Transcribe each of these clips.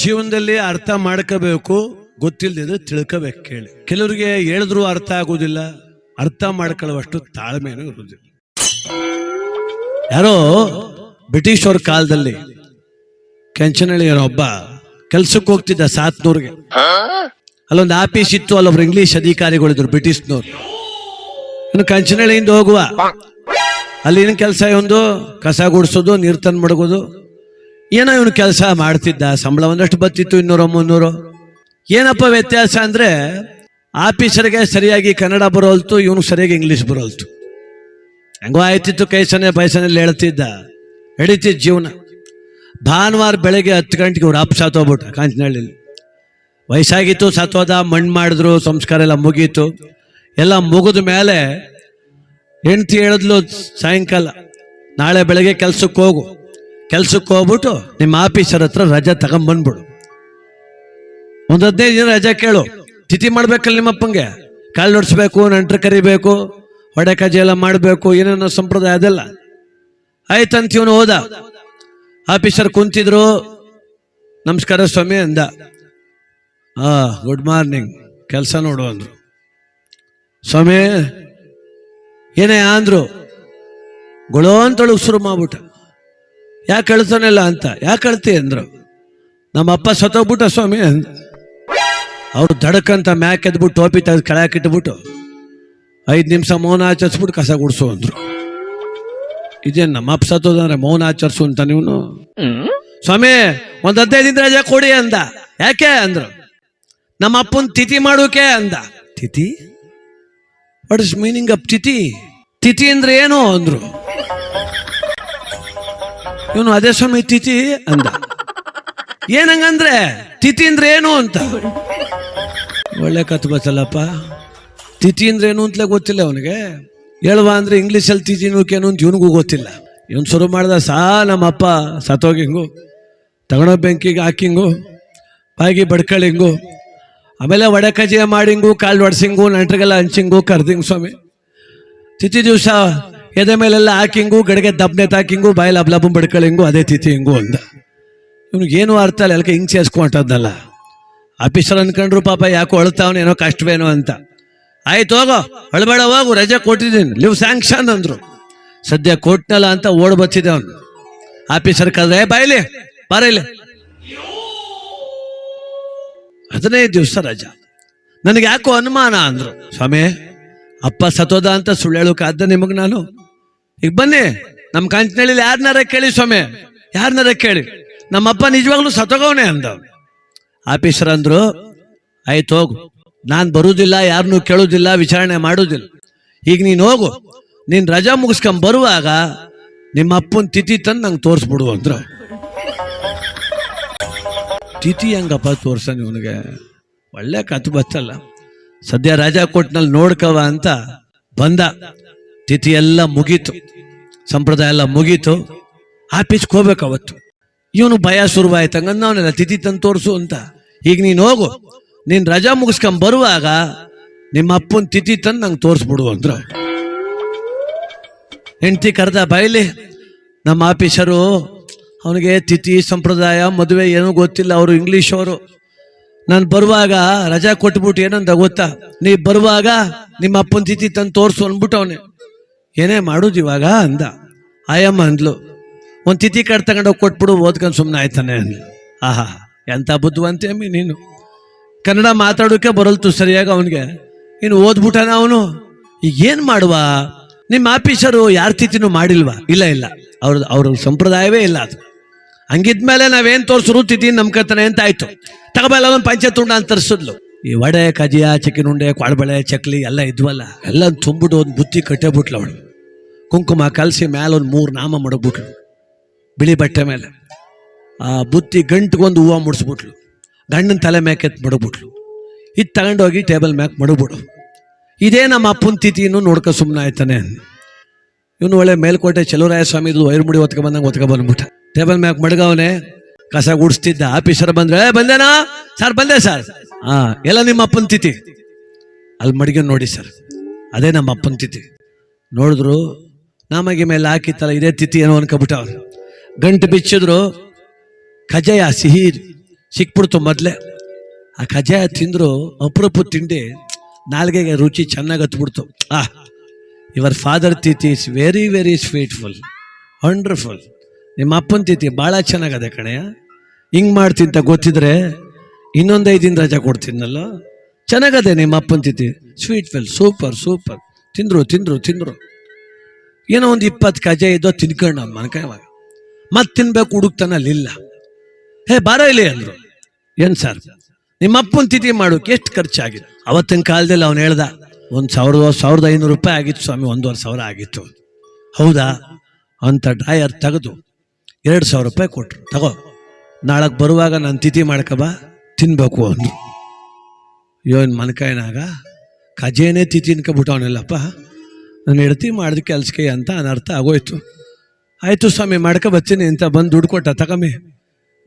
ಜೀವನದಲ್ಲಿ ಅರ್ಥ ಮಾಡ್ಕೋಬೇಕು ಗೊತ್ತಿಲ್ಲದಿದ್ರೆ ತಿಳ್ಕೋಬೇಕು ಕೇಳಿ. ಕೆಲವರಿಗೆ ಹೇಳಿದ್ರು ಅರ್ಥ ಆಗೋದಿಲ್ಲ, ಅರ್ಥ ಮಾಡ್ಕೊಳ್ಳುವಷ್ಟು ತಾಳ್ಮೆನೂ ಇರುವುದಿಲ್ಲ ಯಾರೋ ಬ್ರಿಟಿಷ್ ಅವ್ರ ಕಾಲದಲ್ಲಿ ಕೆಂಚನಹಳ್ಳಿ ಒಬ್ಬ ಕೆಲ್ಸಕ್ಕೆ ಹೋಗ್ತಿದ್ದ ಸಾತ್ನೂರ್ಗೆ. ಅಲ್ಲೊಂದು ಆಫೀಸ್ ಇತ್ತು, ಅಲ್ಲೊಬ್ರು ಇಂಗ್ಲಿಷ್ ಅಧಿಕಾರಿಗಳಿದ್ರು ಬ್ರಿಟಿಷ್ನವ್ರು. ಇನ್ನು ಕಂಚನಹಳ್ಳಿಯಿಂದ ಹೋಗುವ. ಅಲ್ಲಿ ಏನು ಕೆಲಸ ಒಂದು ಕಸ ಗುಡಿಸೋದು, ನೀರು ತಂದು ಮಡಗೋದು ಏನೋ ಇವನು ಕೆಲಸ ಮಾಡ್ತಿದ್ದ, ಸಂಬಳ ಒಂದಷ್ಟು ಬತ್ತಿತ್ತು ಇನ್ನೂರು, ಮುನ್ನೂರು. ಏನಪ್ಪ ವ್ಯತ್ಯಾಸ ಅಂದ್ರೆ, ಆಫೀಸರ್ಗೆ ಸರಿಯಾಗಿ ಕನ್ನಡ ಬರೋಲ್ತು, ಇವನು ಸರಿಯಾಗಿ ಇಂಗ್ಲಿಷ್ ಬರೋಲ್ತು. ಹೆಂಗೋ ಆಯ್ತಿತ್ತು ಕೈಸನೆ ಪೈಸನೆಲ್ಲ ಹೇಳ್ತಿದ್ದ. ಹಿಡಿತಿದ್ದ ಜೀವನ. ಭಾನುವಾರ ಬೆಳಗ್ಗೆ ಹತ್ತು ಗಂಟೆಗೆ ಅವ್ರು ಅಪ್ ಸಾತೋಗ್ಬಿಟ್ಟ ಕಾಂಚನಹಳ್ಳಿಲಿ. ವಯಸ್ಸಾಗಿತ್ತು ಸತ್ತೋದ ಮಣ್ಣು ಮಾಡಿದ್ರು, ಸಂಸ್ಕಾರ ಎಲ್ಲ ಮುಗೀತು. ಎಲ್ಲ ಮುಗಿದ ಮೇಲೆ, ಹೆಂಡ್ತಿ ಹೇಳಿದ್ಲು, ಸಾಯಂಕಾಲ, ನಾಳೆ ಬೆಳಗ್ಗೆ ಕೆಲ್ಸಕ್ಕೆ ಹೋಗು. ಕೆಲ್ಸಕ್ಕೆ ಹೋಗ್ಬಿಟ್ಟು ನಿಮ್ಮ ಆಫೀಸರ್ ಹತ್ರ ರಜೆ ತಗೊಂಬಂದ್ಬಿಡು. ಒಂದು ಹದಿನೈದು ದಿನ ರಜೆ ಕೇಳು. ತಿಥಿ ಮಾಡ್ಬೇಕಲ್ಲ ನಿಮ್ಮಪ್ಪಂಗೆ ಕಾಲು ನೋಡಿಸ್ಬೇಕು ನಂಟ್ರು ಕರಿಬೇಕು ಹೊಡೆ ಕಜೆ ಎಲ್ಲ ಮಾಡಬೇಕು, ಏನೇನೋ ಸಂಪ್ರದಾಯ ಅದೆಲ್ಲ. ಆಯ್ತಂತ ಇವನು ಹೋದ. ಆಫೀಸರ್ ಕುಂತಿದ್ರು. ನಮಸ್ಕಾರ ಸ್ವಾಮಿ ಅಂದ. ಹಾ ಗುಡ್ ಮಾರ್ನಿಂಗ್ ಕೆಲಸ ನೋಡು ಅಂದ್ರು. ಸ್ವಾಮಿ, ಏನೇ ಅಂದರು? ಗೊಳೋ ಅಂತಳು ಶುರು ಮಾಡ್ಬಿಟ್ಟ ಯಾಕೆ ಕಳ್ತಾನಿಲ್ಲ ಅಂತ? ಯಾಕೆ ಕಳ್ತಿ ಅಂದ್ರು? ನಮ್ಮ ಅಪ್ಪ ಸತ್ತೋಗ್ಬಿಟ್ಟ ಸ್ವಾಮಿ ಅಂತ ಅವ್ರು ದಡಕ್ಕಂತ ಮ್ಯಾಕ್ ಎದ್ಬಿಟ್ಟು ಟೋಪಿ ತೆಗೆದು ಕೆಳಕ್ಕೆ ಇಟ್ಬಿಟ್ಟು ಐದು ನಿಮಿಷ ಮೌನ ಆಚರಿಸ್ಬಿಟ್ಟು ಕಸ ಗುಡಿಸು ಅಂದ್ರು. ಇದೇನು ನಮ್ಮ ಅಪ್ಪ ಸತ್ತೋದಂದ್ರೆ ಮೌನ ಆಚರಿಸು ಅಂತ ನೀವು ಸ್ವಾಮಿ, ಒಂದು ಹದಿನೈದು ದಿನ ರಜೆ ಕೊಡಿ ಅಂದ. ಯಾಕೆ ಅಂದ್ರು? ನಮ್ಮ ಅಪ್ಪನ್ ತಿಥಿ ಮಾಡೋಕೆ ಅಂದ. ತಿಥಿ? ವಾಟ್ ಇಸ್ ಮೀನಿಂಗ್ ಅಪ್ ತಿಥಿ? ತಿಥಿ ಅಂದ್ರೆ ಏನು ಅಂದ್ರು? ಇವನು ಅದೇ ಸ್ವಾಮಿ ತಿಥಿ ಅಂದ. ಏನಂಗಂದ್ರೆ, ತಿಥಿ ಅಂದ್ರೆ ಏನು ಅಂತ. ಒಳ್ಳೆ ಕತ್ ಬತ್ತಲ್ಲಪ್ಪ ತಿಥಿ ಅಂದ್ರೆ ಏನು ಅಂತಲೇ ಗೊತ್ತಿಲ್ಲ ಅವನಿಗೆ. ಹೇಳುವ ಅಂದ್ರೆ ಇಂಗ್ಲೀಷಲ್ಲಿ ತಿಥಿ ನೂಕೇನು ಅಂತ ಇವನಿಗೂ ಗೊತ್ತಿಲ್ಲ. ಇವನು ಶುರು ಮಾಡ್ದ, ಸಾ ನಮ್ಮಪ್ಪ, ಸತ್ತೋಗಿಂಗು ತಗೊಂಡೋ ಬೆಂಕಿಗೆ ಹಾಕಿಂಗು, ಬಾಯಿಗೆ ಬಡ್ಕಳಿಂಗು, ಆಮೇಲೆ ಒಡೆ ಕಜಿಯ ಮಾಡಿಂಗು ಕಾಲು ಒಡ್ಸಿಂಗು ನಂಟ್ರಿಗೆಲ್ಲ ಹಂಚಿಂಗು, ಕರ್ದಿಂಗು ಸ್ವಾಮಿ. ತಿಥಿ ದಿವಸ ಎದೆ ಮೇಲೆಲ್ಲ ಹಾಕಿಂಗು, ಗಡಿಗೆ ದಬ್ನೆ ತಾಕಿಂಗು ಬಾಯಲ್ಲಿ ಅಬ್ಲಬು ಬಡ್ಕಳಿಂಗು ಅದೇ ತಿಥಿ ಹಿಂಗು ಅಂದ. ಏನು ಅರ್ಥ ಇಲ್ಲ ಎಲ್ಲಕ್ಕೆ ಹಿಂಗ್ ಸೇರಿಸ್ಕೊಂಟದ್ದಲ್ಲ ಆಫೀಸರ್ ಅನ್ಕೊಂಡ್ರು ಪಾಪ ಯಾಕೋ ಅಳ್ತಾವನ ಏನೋ ಕಷ್ಟವೇನೋ ಅಂತ. ಆಯ್ತು ಹೋಗೋ, ಅಳ್ಬೇಡ ಹೋಗು, ರಜೆ ಕೊಟ್ಟಿದ್ದೀನಿ, ಲಿವ್ ಸ್ಯಾಂಕ್ಷನ್ ಅಂದ್ರು. ಸದ್ಯ ಕೊಟ್ನಲ್ಲ ಅಂತ ಓಡ್ ಬತ್ತಿದೆ ಅವನು. ಆಫೀಸರ್ ಕರೆದ್ರೆ ಬಾಯಿಲಿ ಬಾರೈಲಿ ಹದಿನೈದು ದಿವಸ ರಜಾ. ನನಗೆ ಯಾಕೋ ಅನುಮಾನ ಅಂದ್ರು. ಸ್ವಾಮಿ, ಅಪ್ಪ ಸತೋದ ಅಂತ ಸುಳ್ಳು ಹೇಳೋಕಾದ್ದ ನಿಮಗೆ ನಾನು? ಈಗ ಬನ್ನಿ, ನಮ್ಮ ಕಾಂಚನಹಳ್ಳಿಲಿ ಯಾರನ್ನಾರ ಕೇಳಿ ಸ್ವಾಮಿ ಯಾರನ್ನಾರ ಕೇಳಿ. ನಮ್ಮಪ್ಪ ನಿಜವಾಗ್ಲೂ ಸತ್ತೋಗವನೆ ಅಂದ. ಆಫೀಸರ್ ಅಂದ್ರು, ಆಯ್ತು ಹೋಗು, ನಾನು ಬರುವುದಿಲ್ಲ ಯಾರನ್ನೂ ಕೇಳುವುದಿಲ್ಲ ವಿಚಾರಣೆ ಮಾಡೋದಿಲ್ಲ. ಈಗ ನೀನು ಹೋಗು, ನೀನು ರಜಾ ಮುಗಿಸ್ಕೊಂಡ್ ಬರುವಾಗ ನಿಮ್ಮ ಅಪ್ಪನ ತಿಥಿ ತಂದು ನಂಗೆ ತೋರಿಸ್ಬಿಡು ಅಂದ್ರು. ತಿಥಿ ಹೆಂಗಪ್ಪ ತೋರ್ಸ ಇವನಿಗೆ? ಒಳ್ಳೆ ಕತ್ತು ಬತ್ತಲ್ಲ. ಸದ್ಯ ರಾಜಾ ಕೊಟ್ನಲ್ಲಿ ನೋಡ್ಕವ ಅಂತ ಬಂದ. ತಿಥಿ ಎಲ್ಲ ಮುಗೀತು, ಸಂಪ್ರದಾಯ ಎಲ್ಲ ಮುಗೀತು, ಆಫೀಸ್ಗೆ ಹೋಗ್ಬೇಕು ಅವತ್ತು. ಇವನು ಭಯ ಶುರುವಾಯ್ತು, ಹಂಗಂದ ಅವನೆಲ್ಲ ತಿಥಿ ತಂದು ತೋರಿಸು ಅಂತ. ಈಗ ನೀನು ಹೋಗು, ನೀನು ರಜಾ ಮುಗಿಸ್ಕೊಂಡ್ ಬರುವಾಗ ನಿಮ್ಮ ಅಪ್ಪನ ತಿಥಿ ತಂದು ನಂಗೆ ತೋರಿಸ್ಬಿಡು ಅಂದ್ರು. ಹೆಂಡತಿ ಕರೆದ ಬಾಯ್ಲಿ, ನಮ್ಮ ಆಫೀಸರು, ಅವನಿಗೆ ತಿಥಿ, ಸಂಪ್ರದಾಯ, ಮದುವೆ ಏನೂ ಗೊತ್ತಿಲ್ಲ, ಅವರು ಇಂಗ್ಲೀಷ್ ಅವರು. ನಾನು ಬರುವಾಗ ರಜಾ ಕೊಟ್ಬಿಟ್ಟು ಏನಂತ ಗೊತ್ತಾ? ನೀ ಬರುವಾಗ ನಿಮ್ಮ ಅಪ್ಪನ ತಿಥಿ ತಂದು ತೋರಿಸು ಅಂದ್ಬಿಟ್ಟು ಅವನೇ ಏನೇ ಮಾಡೋದು ಇವಾಗ ಅಂದ. ಆಯಮ್ಮ ಅಂದ್ಲು. ಒಂದು ತಿಥಿ ಕಾರ್ಡ್ ತಗೊಂಡು ಹೋಗಿ ಕೊಟ್ಬಿಡು, ಓದ್ಕೊಂಡು ಸುಮ್ಮನೆ ಆಯ್ತಾನೆ ಅಂದ್ಲು. ಆಹಾ ಎಂಥ ಬುದ್ಧಿವಂತೆ ಅಮ್ಮಿ ನೀನು? ಕನ್ನಡ ಮಾತಾಡೋಕೆ ಬರಲ್ತು ಸರಿಯಾಗಿ ಅವನಿಗೆ. ಇನ್ನು ಓದ್ಬಿಟ್ಟಾನ ಅವನು? ಈಗ ಏನು ಮಾಡುವ? ನಿಮ್ಮ ಆಫೀಸರು ಯಾರ ತಿಥಿನೂ ಮಾಡಿಲ್ವಾ? ಇಲ್ಲ ಇಲ್ಲ. ಅವ್ರದ್ದು ಅವ್ರ ಸಂಪ್ರದಾಯವೇ ಇಲ್ಲ ಅದು. ಹಂಗಿದ್ಮೇಲೆ ನಾವೇನು ತೋರಿಸ್ರು ತಿಥಿ ನಂಬ್ಕತಾನೆ ಅಂತ ಆಯಿತು. ತಗೋಬಲ್ಲ ಒಂದು ಪಂಚಾಯತ್ ಉಂಡ ಅಂತ ತರಿಸಿದ್ಲು. ಈ ವಡೆ ಕಜಿಯ ಚಿಕನ್ ಉಂಡೆ ಕೊಳಬಳೆ ಚಕ್ಲಿ ಎಲ್ಲ ಇದ್ವಲ್ಲ, ಎಲ್ಲ ತುಂಬಿಟ್ಟು ಒಂದು ಬುತ್ತಿ ಕಟ್ಟೇಬಿಟ್ಲು ಅವಳು. ಕುಂಕುಮ ಕಲಸಿ ಮೇಲೆ ಒಂದು ಮೂರು ನಾಮ ಮಡಗ್ಬಿಟ್ಲು ಬಿಳಿ ಬಟ್ಟೆ ಮೇಲೆ. ಆ ಬುತ್ತಿ ಗಂಟ್ಗೊಂದು ಹೂವು ಮುಡಿಸ್ಬಿಟ್ಲು. ಗಂಡನ ತಲೆ ಮ್ಯಾಕೆತ್ ಮಡಗ್ಬಿಟ್ಲು ಇದು ತಗೊಂಡೋಗಿ ಟೇಬಲ್ ಮ್ಯಾಕ್ ಮಡಗ್ಬಿಡು ಇದೇ ನಮ್ಮ ಅಪ್ಪನ ತಿಥಿನೂ ನೋಡ್ಕೊ ಸುಮ್ಮನೆ ಆಯ್ತಾನೆ ಇವನು ಒಳ್ಳೆ ಮೇಲ್ಕೋಟೆ ಚಲುವರಾಯ ಸ್ವಾಮಿದು ವೈರ್ಮುಡಿ ಒತ್ಕೊ ಬಂದಂಗೆ ಒತ್ಕೊ ಬಂದ್ಬಿಟ್ಟ. ಟೇಬಲ್ ಮ್ಯಾಕ್ ಮಡಗವನೆ ಕಸ ಗುಡಿಸ್ತಿದ್ದ ಆಫೀಸರ್ ಬಂದ್ರೆ "ಏ, ಬಂದೇನಾ? ಸರ್ ಬಂದೆ ಸರ್. ಹಾ ಎಲ್ಲ ನಿಮ್ಮ ಅಪ್ಪನ ತಿಥಿ. ಅಲ್ಲಿ ಮಡಿಗೆ ನೋಡಿ ಸರ್. ಅದೇ ನಮ್ಮ ಅಪ್ಪನ ತಿಥಿ. ನೋಡಿದ್ರು ನಮಗೆ ಮೇಲೆ ಹಾಕಿತ್ತಲ್ಲ, ಇದೇ ತಿಥಿ ಏನೋ ಅನ್ಕೊಬಿಟ್ಟ ಅವ್ರು ಗಂಟು ಬಿಚ್ಚಿದ್ರು ಕಜಾಯ ಸಿಹಿ ಸಿಕ್ಬಿಡ್ತು ಮೊದಲೇ. ಆ ಕಜಾಯ ತಿಂದ್ರು ಅಪರೂಪ ತಿಂಡಿ, ನಾಲ್ಗೆಗೆ ರುಚಿ ಚೆನ್ನಾಗಿ ಹತ್ಬಿಡ್ತು. ಆ, ಇವರ್ ಫಾದರ್ ತಿಥಿ is very very sweetful wonderful ನಿಮ್ಮ ಅಪ್ಪನ ತಿಥಿ ಭಾಳ ಚೆನ್ನಾಗದೆ ಕಣೆಯ ಹಿಂಗೆ ಮಾಡ್ತಿಂತ ಗೊತ್ತಿದ್ರೆ ಇನ್ನೊಂದು ಐದು ದಿನ ರಜಾ ಕೊಡ್ತೀನಲ್ಲ. ಚೆನ್ನಾಗದೆ ನಿಮ್ಮ ಅಪ್ಪನ ತಿಥಿ. ಸ್ವೀಟ್ ಫುಲ್ ಸೂಪರ್ ಸೂಪರ್ ತಿಂದ್ರು ತಿಂದ್ರು ತಿಂದ್ರು. ಏನೋ ಒಂದು ಇಪ್ಪತ್ತು ಕಜೆ ಇದ್ದೋ ತಿನ್ಕೊಂಡು ಅವ್ನು ಮನ್ಕಾಯವಾಗ ಮತ್ತೆ ತಿನ್ಬೇಕು ಹುಡುಕ್ತಾನೆ ಅಲ್ಲಿಲ್ಲ ಹೇ, ಬಾರ ಇಲ್ಲಿ ಅಂದ್ರು. ಏನು ಸರ್? ನಿಮ್ಮ ಅಪ್ಪನ ತಿಥಿ ಮಾಡೋಕೆ ಎಷ್ಟು ಖರ್ಚಾಗಿದೆ ಅವತ್ತಿನ ಕಾಲದಲ್ಲಿ ಅವನು ಹೇಳ್ದ, ಒಂದು ಸಾವಿರದ ಸಾವಿರದ ಐನೂರು ರೂಪಾಯಿ ಆಗಿತ್ತು ಸ್ವಾಮಿ, ಒಂದೂವರೆ ಸಾವಿರ ಆಗಿತ್ತು ಹೌದಾ? ಅಂತ ಡ್ರಾಯರ್ ತೆಗೆದು ಎರಡು ಸಾವಿರ ರೂಪಾಯಿ ಕೊಟ್ರು. ತಗೋ ನಾಳಕ್ಕೆ ಬರುವಾಗ ನಾನು ತಿಥಿ ಮಾಡ್ಕಬ, ತಿನ್ಬೇಕು ಅಂದ್ರು. ಇವನ್ ಮನ್ಕಾಯ್ನಾಗ ಕಜೇನೇ ತಿಥಿ ಅನ್ಕೊಬಿಟ್ಟವನಲ್ಲಪ್ಪ. ನಾನು ಹೆಡ್ತಿ ಮಾಡಿದ ಕೆಲ್ಸಕ್ಕೆ ಅಂತ ಅನರ್ಥ ಆಗೋಯ್ತು. ಆಯಿತು ಸ್ವಾಮಿ, ಮಾಡ್ಕೊ ಬರ್ತೀನಿ ಅಂತ ಬಂದು ದುಡ್ಡು ಕೊಟ್ಟ. ತಗಮ್ಮಿ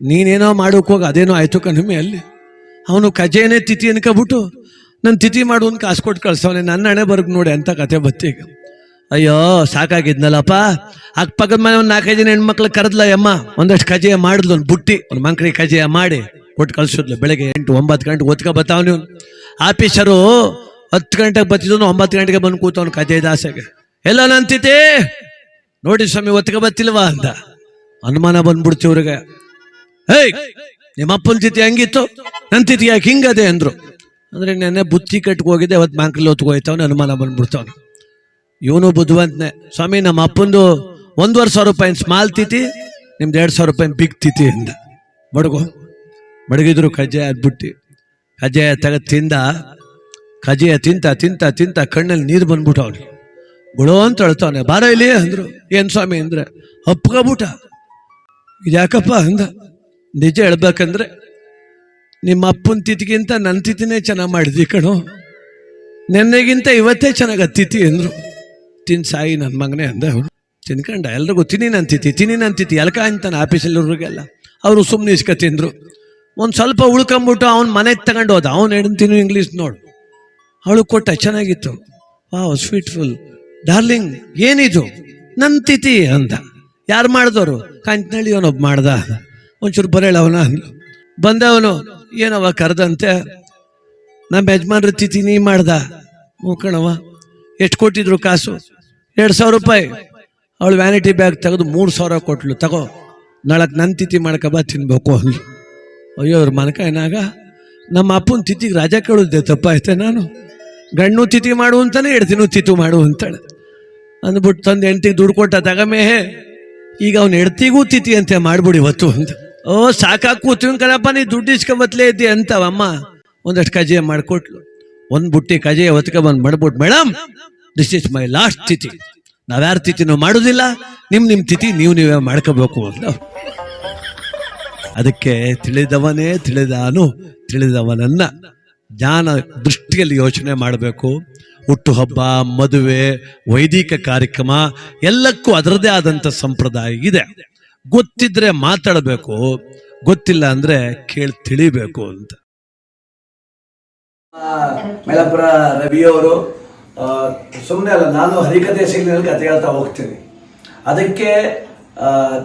ನೀನೇನೋ ಮಾಡೋಕೆ ಹೋಗಿ, ಅದೇನೋ ಆಯಿತು ಕಣಮ್ಮಿ ಅಲ್ಲಿ. ಅವನು ಕಜೇನೆ ತಿಥಿ ಅನ್ಕೊಬಿಟ್ಟು ನನ್ನ ತಿಥಿ ಮಾಡು ಅಂತ ಕಾಸು ಕೊಟ್ಟು ಕಳ್ಸವನೆ ನನ್ನ ಹಣೆ ಬರ್ಗ್ ನೋಡಿ ಅಂತ ಕತೆ ಬತ್ತೀಗ ಅಯ್ಯೋ, ಸಾಕಾಗಿದ್ನಲ್ಲಪ್ಪ. ಅಕ್ಕಪಕ್ಕದ ಮನೆ ಒಂದು ನಾಲ್ಕೈದು ಜನ ಹೆಣ್ಮಕ್ಳು ಕರೆದ್ಲ ಅಮ್ಮ ಒಂದಷ್ಟು ಕಜಾಯ ಮಾಡಿದ್ಲು ಒಂದು ಬುಟ್ಟಿ. ಒಂದು ಮಂಕ್ರಿ ಕಜಾಯ ಮಾಡಿ ಕೊಟ್ಟು ಕಳ್ಸಿದ್ಲು. ಬೆಳಗ್ಗೆ ಎಂಟು ಒಂಬತ್ತು ಗಂಟೆ ಒತ್ಕೊ ನೀವು ಆಫೀಸರು ಹತ್ತು ಗಂಟೆಗೆ ಬತ್ತಿದ್ದು ಒಂಬತ್ತು ಗಂಟೆಗೆ ಬಂದು ಕೂತವನು ಕತೆ ದಾಸೆಗೆ ಎಲ್ಲ ನಂತಿತೆ ನೋಡಿ ಸ್ವಾಮಿ, ಒತ್ತಿಗೆ ಬತ್ತಿಲ್ವಾ ಅಂತ ಅನುಮಾನ ಬಂದ್ಬಿಡ್ತಿ ಇವ್ರಿಗೆ. ಹೇಯ್, ನಿಮ್ಮ ಅಪ್ಪನ ತಿಥಿ ಹಂಗಿತ್ತು? ತಿಥಿ ಯಾಕೆ ಹಿಂಗದೆ ಅಂದ್ರು. ಅಂದ್ರೆ ನೆನ್ನೆ ಬುತ್ತಿ ಕಟ್ಗೆ ಹೋಗಿದ್ದೆ, ಅವತ್ತು ಬ್ಯಾಂಕಲ್ಲಿ ಹೊತ್ಕೋಯ್ತವನು ಅನುಮಾನ ಬಂದ್ಬಿಡ್ತವನು. ಇವನು ಬುದ್ಧಿವಂತನೆ. ಸ್ವಾಮಿ, ನಮ್ಮ ಅಪ್ಪಂದು ಒಂದೂವರೆ ಸಾವಿರ ರೂಪಾಯಿ ಸ್ಮಾಲ್ ತಿತಿ ನಿಮ್ದು ಎರಡು ಸಾವಿರ ರೂಪಾಯಿ ಬಿಗ್ ತಿತಿ ಅಂದ. ಬಡಗು ಬಡಗಿದ್ರು ಕಜ್ಜಾಯ ಅದ್ಬಿಟ್ಟು. ಕಜ್ಜಾಯ ತಗ ತಿಂದ ಕಜ್ಜಾಯ ತಿಂತ ತಿಂತ ತಿಂತ ಕಣ್ಣಲ್ಲಿ ನೀರು ಬಂದ್ಬಿಟ್ಟು ಅವ್ನಿಗೆ. ಬಿಡೋ ಅಂತ ಅಳ್ತಾವನೆ ಬಾರ ಇಲ್ಲಿ ಅಂದ್ರು. ಏನ್ ಸ್ವಾಮಿ ಅಂದ್ರೆ? ಅಪ್ಕೊಬಿಟ್ಟ ಇದ್ಯಾಕಪ್ಪ ಅಂದ? ನಿಜ ಹೇಳ್ಬೇಕಂದ್ರೆ, ನಿಮ್ಮ ಅಪ್ಪನ ತಿಥಿಗಿಂತ ನನ್ನ ತಿಥಿನೇ ಚೆನ್ನಾಗಿ ಮಾಡಿದ್ವಿ ಕಣೋ. ನೆನ್ನೆಗಿಂತ ಇವತ್ತೇ ಚೆನ್ನಾಗಿ ಅತ್ತಿತಿ ಅಂದ್ರು. ತಿನ್ ಸಾಯಿ ನನ್ನ ಮಗನೇ ಅಂದ. ಅವನು ತಿನ್ಕಂಡ. ಎಲ್ರಿಗೂ ತಿನ್ನಿ ನಂತಿತಿ ತಿನ್ನಿ ತಿಥಿ. ಎಲ್ಕ ಅಂತಾನೆ ಆಫೀಸಲ್ಲಿರೋರಿಗೆಲ್ಲ. ಅವರು ಸುಮ್ಮನೆ ಇಸ್ಕ ತಿಂದರು. ಒಂದು ಸ್ವಲ್ಪ ಉಳ್ಕೊಂಬಿಟ್ಟು ಅವ್ನ ಮನೆಗೆ ತಗೊಂಡು ಹೋದ. ಅವ್ನು ತಿನ್ನು ಇಂಗ್ಲೀಷ್ ನೋಡು. ಅವಳು ಕೊಟ್ಟ ಚೆನ್ನಾಗಿತ್ತು. ವಾವ್ ಸ್ವೀಟ್ಫುಲ್ ಡಾರ್ಲಿಂಗ್ ಏನಿದು? ನನ್ನ ತಿಥಿ ಅಂದ. ಯಾರು ಮಾಡಿದವರು ಕಂಚಿನಳ್ಳಿ ಅವನೊಬ್ಬ ಮಾಡ್ದ. ಒಂಚೂರು ಬರೇಳವನ? ಬಂದವನು, ಏನವ ಕರೆದಂತೆ? ನಮ್ಮ ಯಜಮಾನ್ರ ತಿಥಿ ನೀ ಮಾಡ್ದ? ಕಣವ ಎಷ್ಟು ಕೊಟ್ಟಿದ್ರು ಕಾಸು? ಎರಡು ಸಾವಿರ ರೂಪಾಯಿ. ಅವಳು ವ್ಯಾನಿಟಿ ಬ್ಯಾಗ್ ತೆಗೆದು ಮೂರು ಸಾವಿರ ಕೊಟ್ಲು. ತಗೋ ನಾಳಕ್ಕೆ ನನ್ನ ತಿಥಿ ಬಾ ತಿನ್ಬೇಕು ಅಯ್ಯೋ ಅವ್ರ ಮನಕ ಏನಾಗ ನಮ್ಮ ಅಪ್ಪನ ತಿಥಿಗೆ ರಾಜ ಕೇಳೋದೆ ತಪ್ಪಾಯ್ತೆ ನಾನು? ಗಣ್ಣು ತಿಥಿ ಮಾಡು ಅಂತಾನೆ, ಹೆಡ್ತಿನೂ ತಿಥಿ ಮಾಡು ಅಂತಾಳೆ. ಅಂದ್ಬಿಟ್ಟು ತಂದು ಹೆಂಡ್ತಿಗೆ ದುಡ್ಡು ಕೊಟ್ಟ ತಗಮೇ, ಈಗ ಅವ್ನ ಹೆಡ್ತಿಗೂ ತಿಥಿ ಅಂತೆ ಮಾಡ್ಬಿಡಿ ಇವತ್ತು ಅಂತ. ಓ ಸಾಕಾಕು ಕೂತೀವಿ ಕಣಪ್ಪ, ನೀ ದುಡ್ಡು ಇಸ್ಕೊಂಬತ್ಲೇ ಇದ್ದಿ ಅಂತವಮ್ಮ. ಒಂದಷ್ಟು ಕಜೆ ಮಾಡಿಕೊಟ್ಲು. ಒಂದು ಬುಟ್ಟಿ ಕಜೆ ಹೊತ್ಕೆ ಬಂದು ಮಾಡ್ಬಿಟ್ಟು madam this is my last ತಿಥಿ. ನಾವ್ಯಾರ ತಿಥಿನೂ ಮಾಡೋದಿಲ್ಲ ನಿಮ್ಮ ನಿಮ್ಮ ತಿಥಿ ನೀವು ನೀವೇ ಮಾಡ್ಕೋಬೇಕು. ಅಂತ ಅದಕ್ಕೆ, ತಿಳಿದವನೇ ತಿಳಿದಾನು ತಿಳಿದವನನ್ನ ಜ್ಞಾನ ದೃಷ್ಟಿಯಲ್ಲಿ ಯೋಚನೆ ಮಾಡಬೇಕು. ಹುಟ್ಟುಹಬ್ಬ, ಮದುವೆ, ವೈದಿಕ ಕಾರ್ಯಕ್ರಮ ಎಲ್ಲಕ್ಕೂ ಅದರದೇ ಆದಂಥ ಸಂಪ್ರದಾಯ ಇದೆ. ಗೊತ್ತಿದ್ರೆ ಮಾತಾಡಬೇಕು, ಗೊತ್ತಿಲ್ಲ ಅಂದ್ರೆ ಕೇಳಿ ತಿಳಿಬೇಕು ಅಂತ. ಮೇಲಪುರ ರವಿಯವರು ಸುಮ್ಮನೆ ಅಲ್ಲ, ನಾನು ಹರಿಕತೆ ಶೈಲಿನಲ್ಲಿ ಕತೆ ಹೇಳ್ತಾ ಹೋಗ್ತೀನಿ. ಅದಕ್ಕೆ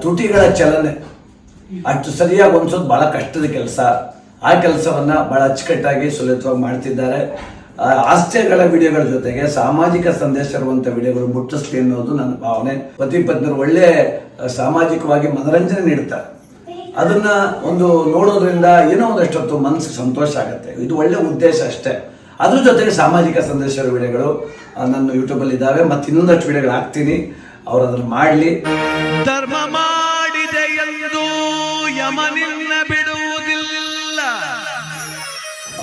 ತುಟಿಗಳ ಚಲನೆ. ಅಷ್ಟು ಸರಿಯಾಗಿ ಹೊಂದಿಸೋದು ಬಹಳ ಕಷ್ಟದ ಕೆಲಸ. ಆ ಕೆಲಸವನ್ನ ಬಹಳ ಅಚ್ಚುಕಟ್ಟಾಗಿ ಸುಲಭವಾಗಿ ಮಾಡ್ತಿದ್ದಾರೆ. ಆ, ಹಾಸ್ಯಗಳ ವಿಡಿಯೋಗಳ ಜೊತೆಗೆ ಸಾಮಾಜಿಕ ಸಂದೇಶ ಇರುವಂತ ವಿಡಿಯೋಗಳು ಮುಟ್ಟಿಸ್ಲಿ ಅನ್ನೋದು ನನ್ನ ಭಾವನೆ. ಪತಿ ಒಳ್ಳೆ ಸಾಮಾಜಿಕವಾಗಿ ಮನರಂಜನೆ ನೀಡ್ತಾರೆ ಅದನ್ನ ಒಂದು ನೋಡೋದ್ರಿಂದ ಏನೋ ಒಂದಷ್ಟೊತ್ತು ಮನಸ್ಸಿಗೆ ಸಂತೋಷ ಆಗುತ್ತೆ. ಇದು ಒಳ್ಳೆ ಉದ್ದೇಶ ಅಷ್ಟೇ. ಅದ್ರ ಜೊತೆಗೆ ಸಾಮಾಜಿಕ ಸಂದೇಶ ವಿಡಿಯೋಗಳು ನನ್ನ ನನ್ನ ಯೂಟ್ಯೂಬಲ್ಲಿ ಇದ್ದಾವೆ. ಮತ್ತೆ ಇನ್ನೊಂದಷ್ಟು ವಿಡಿಯೋಗಳು ಹಾಕ್ತೀನಿ. ಅವ್ರು ಅದನ್ನ ಮಾಡಲಿ.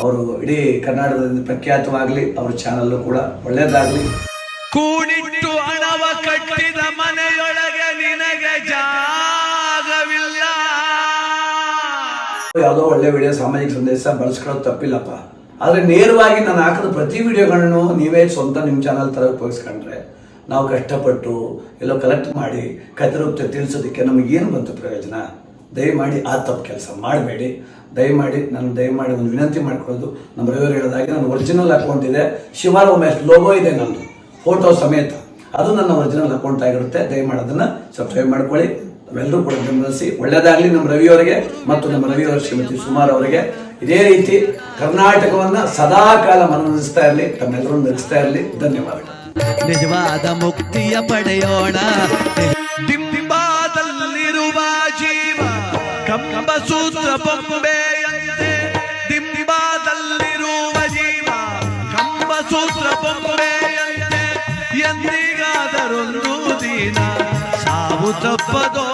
ಅವರು ಇಡೀ ಕರ್ನಾಟಕದಿಂದ ಪ್ರಖ್ಯಾತವಾಗಲಿ ಅವ್ರ ಚಾನಲ್ ಕೂಡ ಒಳ್ಳೇದಾಗಲಿ. ಕೂಡಿಟ್ಟು ಹಣವ ಕಟ್ಟಿದ ಮನೆಯೊಳಗೆ ನಿನಗೆ ಜಾಗವಿಲ್ಲ. ಯಾವುದೋ ಒಳ್ಳೆ ವಿಡಿಯೋ ಸಾಮಾಜಿಕ ಸಂದೇಶ ಬಳಸ್ಕೊಳ್ಳೋದು ತಪ್ಪಿಲ್ಲಪ್ಪ. ಆದ್ರೆ ನೇರವಾಗಿ ನಾನು ಹಾಕಿದ ಪ್ರತಿ ವಿಡಿಯೋಗಳನ್ನು ನೀವೇ ಸ್ವಂತ ನಿಮ್ಮ ಚಾನಲ್ ತರ ಉಪಯೋಗಿಸ್ಕೊಂಡ್ರೆ ನಾವು ಕಷ್ಟಪಟ್ಟು ಎಲ್ಲೋ ಕಲೆಕ್ಟ್ ಮಾಡಿ ಕತೆ ರೂಪತೆ ತಿಳಿಸೋದಕ್ಕೆ ನಮಗೇನು ಬಂತು ಪ್ರಯೋಜನ? ದಯಮಾಡಿ ಆ ತಪ್ಪು ಕೆಲಸ ಮಾಡಬೇಡಿ. ದಯಮಾಡಿ ನಾನು ದಯಮಾಡಿ ಒಂದು ವಿನಂತಿ ಮಾಡ್ಕೊಳ್ಳೋದು. ನಮ್ಮ ರವಿಯವರು ಹೇಳಿದಾಗೆ ನನ್ನ ಒರಿಜಿನಲ್ ಅಕೌಂಟ್ ಇದೆ. ಶಿವಾರ್ ಉಮೇಶ್ ಲೋಗೋ ಇದೆ ನನ್ನದು. ಫೋಟೋ ಸಮೇತ. ಅದು ನನ್ನ ಒರಿಜಿನಲ್ ಅಕೌಂಟ್ ಆಗಿರುತ್ತೆ. ದಯಮಾಡಿ ಅದನ್ನು ಸಬ್ಸ್ಕ್ರೈಬ್ ಮಾಡ್ಕೊಳ್ಳಿ. ನಾವೆಲ್ಲರೂ ಕೂಡ ಬೆಂಬಲಿಸಿ. ಒಳ್ಳೆಯದಾಗಲಿ ನಮ್ಮ ರವಿಯವರಿಗೆ ಮತ್ತು ನಮ್ಮ ರವಿಯವರ ಶ್ರೀಮತಿ ಸುಮಾರ್ ಅವರಿಗೆ. ಇದೇ ರೀತಿ ಕರ್ನಾಟಕವನ್ನು ಸದಾ ಕಾಲ ಇರಲಿ ತಮ್ಮೆಲ್ಲರೂ ನಡೆಸ್ತಾ ಇರಲಿ. ಧನ್ಯವಾದಗಳು. ನಿಜವಾದ ಮುಕ್ತಿಯ ಪಡೆಯೋಣ. ಕಂಬ ಸೂತ್ರ ಬೊಂಬೆಯಂತೆ ದಿಂಬಾದಲ್ಲಿರುವ ಜೀವ ಕಂಬ ಸೂತ್ರ ಬೊಂಬೆಯಂತೆ ಎಂದಿಗಾದರೊಂದು ದಿನ ಸಾವು ತಪ್ಪದೋ